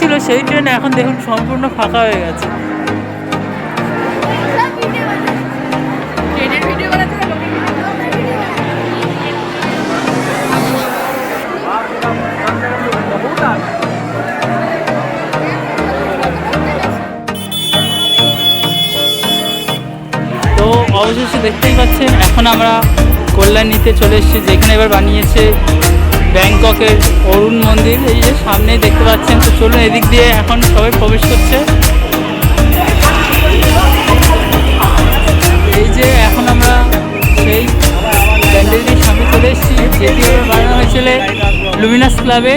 ছিল সেই ট্রেনে এখন দেখুন সম্পূর্ণ ফাঁকা হয়ে গেছে। তো অবশেষে দেখতেই পাচ্ছেন এখন আমরা কল্যাণীতে চলে এসেছি যেখানে এবার বানিয়েছে ব্যাংককের অরুণ মন্দির, এই যে সামনেই দেখতে পাচ্ছেন। তো চলুন এদিক দিয়ে এখন সবাই প্রবেশ করছে। এই যে এখন আমরা সেই প্যান্ডেলটির সামনে চলে এসেছি, যেটি বানানো হয়েছিল লুমিনাস ক্লাবে।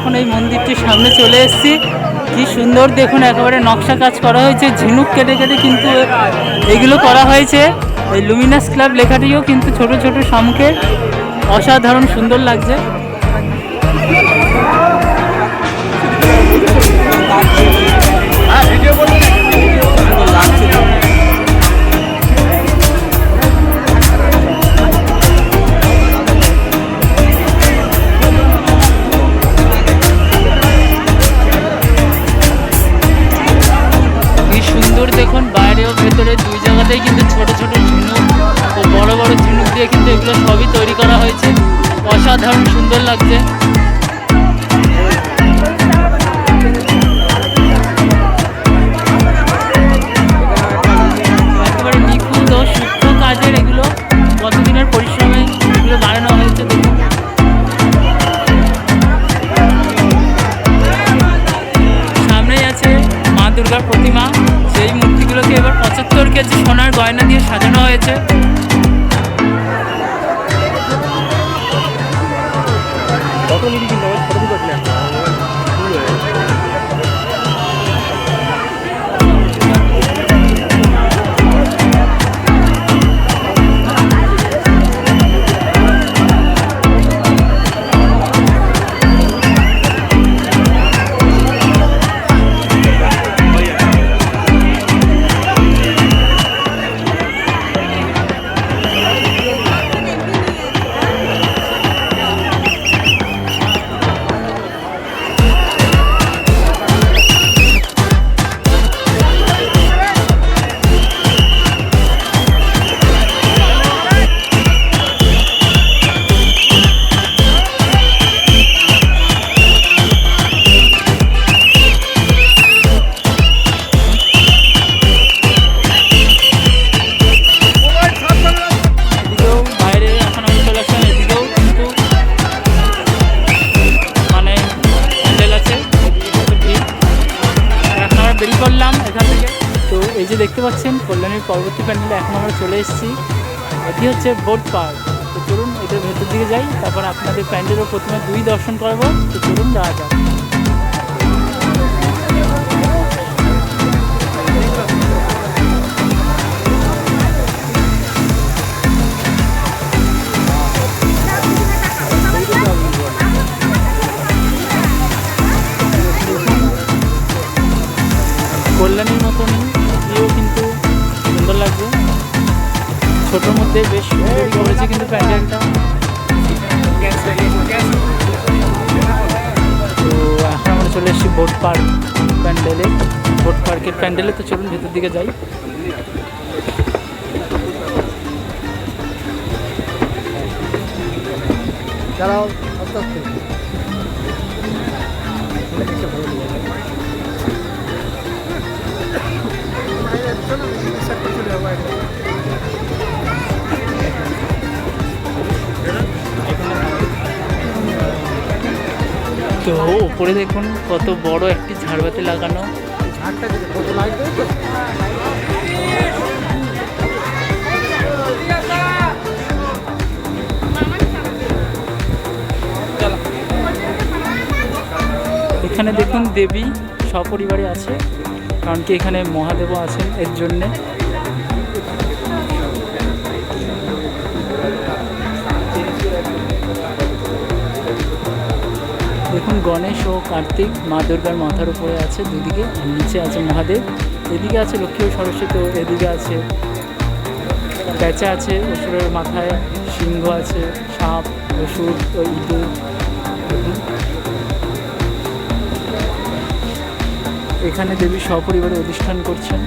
এখন এই মন্দিরটির সামনে চলে এসেছি। কি সুন্দর দেখুন, একেবারে নকশা কাজ করা হয়েছে, ঝিনুক কেটে কেটে কিন্তু এগুলো করা হয়েছে। এই লুমিনাস ক্লাব লেখাটিও কিন্তু ছোট ছোট শামুকের অসাধারণ সুন্দর লাগছে। কেজি সোনার গয়না দিয়ে সাজানো হয়েছে। দেখতে পাচ্ছেন, কল্যাণীর পরবর্তী প্যান্ডেলে এখন আমরা চলে এসেছি। এটি হচ্ছে বোট পার্ক। তো চলুন এটার ভেতর দিকে যাই, তারপর আপনাদের প্যান্ডেলও প্রথমে দুই দর্শন করব। তো চলুন যাওয়া যাক। করেছে কিন্তু প্যান্ডেলটা তো এখন আমরা চলে এসেছি বোট পার্ক প্যান্ডেলে। বোট পার্কের প্যান্ডেলে তো চলুন ভেতর দিকে যাই। দাঁড়াও, আস্তে আস্তে। তো উপরে দেখুন কত বড় একটি ঝাড়বাতি লাগানো। এখানে দেখুন দেবী সপরিবারে আছে, কারণ কি এখানে মহাদেবও আছেন এর জন্যে। গণেশ ও কার্তিক মা দুর্গার মাথার উপরে আছে দুদিকে, আর নিচে আছে মহাদেব। এদিকে আছে লক্ষ্মী ও সরস্বতী ও এদিকে আছে প্যাঁচা আছে অসুরের মাথায়, সিংহ আছে, সাপ, অসুর ও ইঁদুর। এখানে দেবী সপরিবারে অধিষ্ঠান করছেন।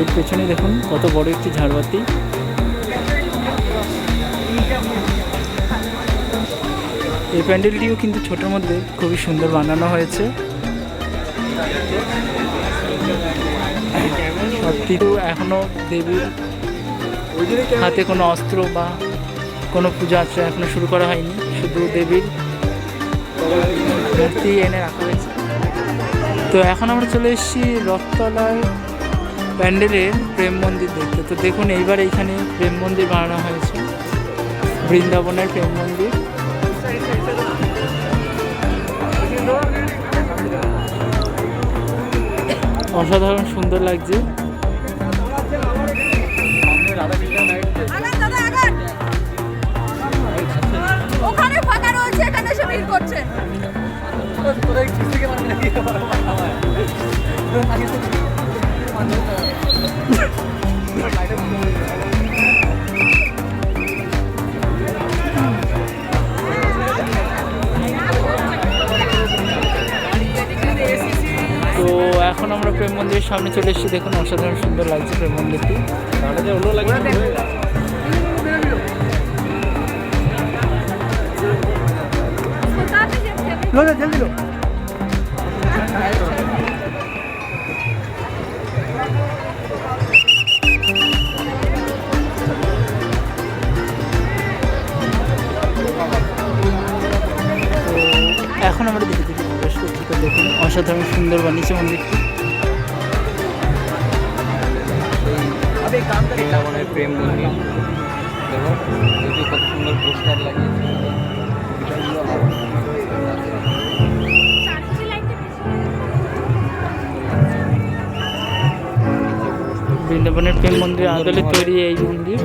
এর পেছনে দেখুন কত বড় একটি ঝাড়বাতি। এই প্যান্ডেলটিও কিন্তু ছোটোর মধ্যে খুবই সুন্দর বানানো হয়েছে। সত্যি তো এখনও দেবীর হাতে কোনো অস্ত্র বা কোনো পূজা আর্চনা এখনও শুরু করা হয়নি, শুধু দেবীর মূর্তি এনে রাখা হয়েছে। তো এখন আমরা চলে এসেছি রথতলায় প্যান্ডেলের প্রেম মন্দির দেখতে। তো দেখুন, এইবার এইখানে প্রেম মন্দির বানানো হয়েছে। বৃন্দাবনের প্রেম মন্দির। অসাধারণ সুন্দর লাগছে। ওখানে ফাঁকা রয়েছে এখানে ভিড় করছে। সামনে চলে এসেছি দেখুন অসাধারণ সুন্দর লাগছে প্রেম মন্দিরটি। লো লো জলদি এখন আমরা দেখে দেখি প্রবেশ করছি তো দেখুন অসাধারণ সুন্দর বানিয়েছে মন্দিরটি। বৃন্দাবনের প্রেম মন্দির দেখো দেখি কত সুন্দর পোস্টার লাগিয়েছে। বৃন্দাবনের প্রেম মন্দিরের আদলে তৈরি এই মন্দির।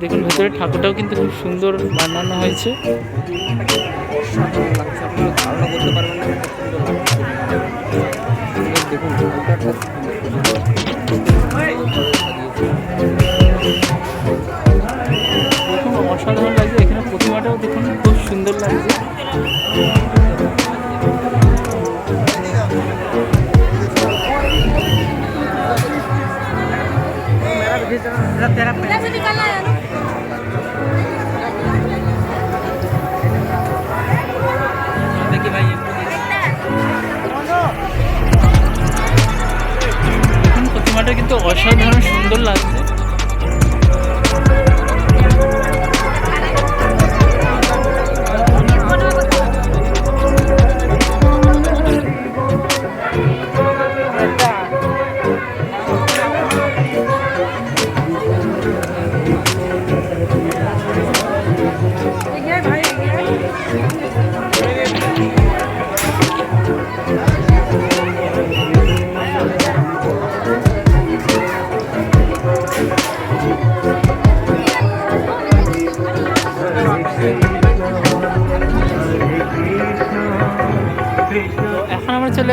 দেখুন ভেতরে ঠাকুরটাও কিন্তু খুব সুন্দর বানানো হয়েছে। ধারণা করতে পারবেন না দেখুন পোস্টারটা দেখুন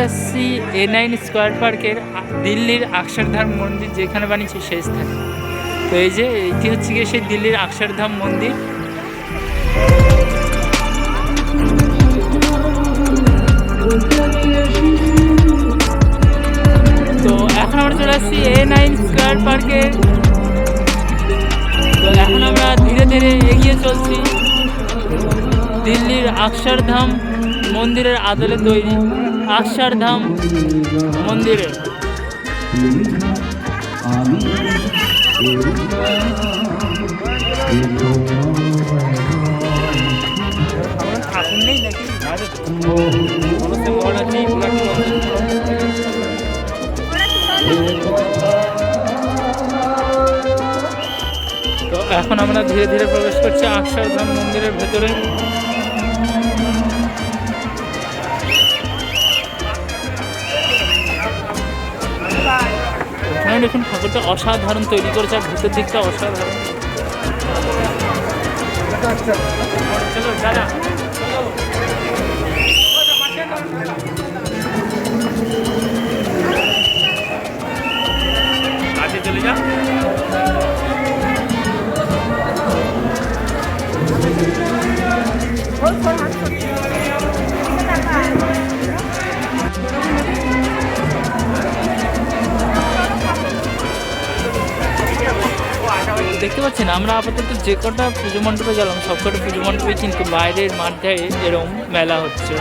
এসেছি এ নাইন স্কোয়ার পার্কের দিল্লির আকসারধাম মন্দির যেখানে বানিয়েছে সেই স্থানে। তো এই যে, এটি হচ্ছে গিয়ে সেই দিল্লির আকসারধাম মন্দির। তো এখন আমরা চলে আসছি এ নাইন স্কোয়ার পার্কে। তো এখন আমরা ধীরে ধীরে এগিয়ে চলছি। দিল্লির আকসারধাম মন্দিরের আদলে তৈরি। অক্ষরধাম মন্দিরে। ঠাকুর এখন আমরা ধীরে ধীরে প্রবেশ করছি অক্ষরধাম মন্দিরের ভেতরে। দেখুন ঠাকুরটা অসাধারণ তৈরি করেছে আর ভেতর দিকটা অসাধারণ। চলো যা দেখতে পাচ্ছেন, আমরা আপাতত যে কটা পুজো মণ্ডপে গেলাম, সব কটা পুজো মণ্ডপে কিন্তু বাইরের মাঠে এরম মেলা হচ্ছে।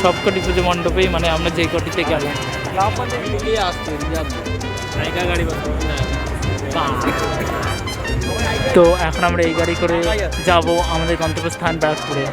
সবকটি পুজো মণ্ডপেই মানে আমরা যে কটিতে গেলাম। তো এখন আমরা এই গাড়ি করে যাব আমাদের গন্তব্যস্থান ব্যারাকপুরে।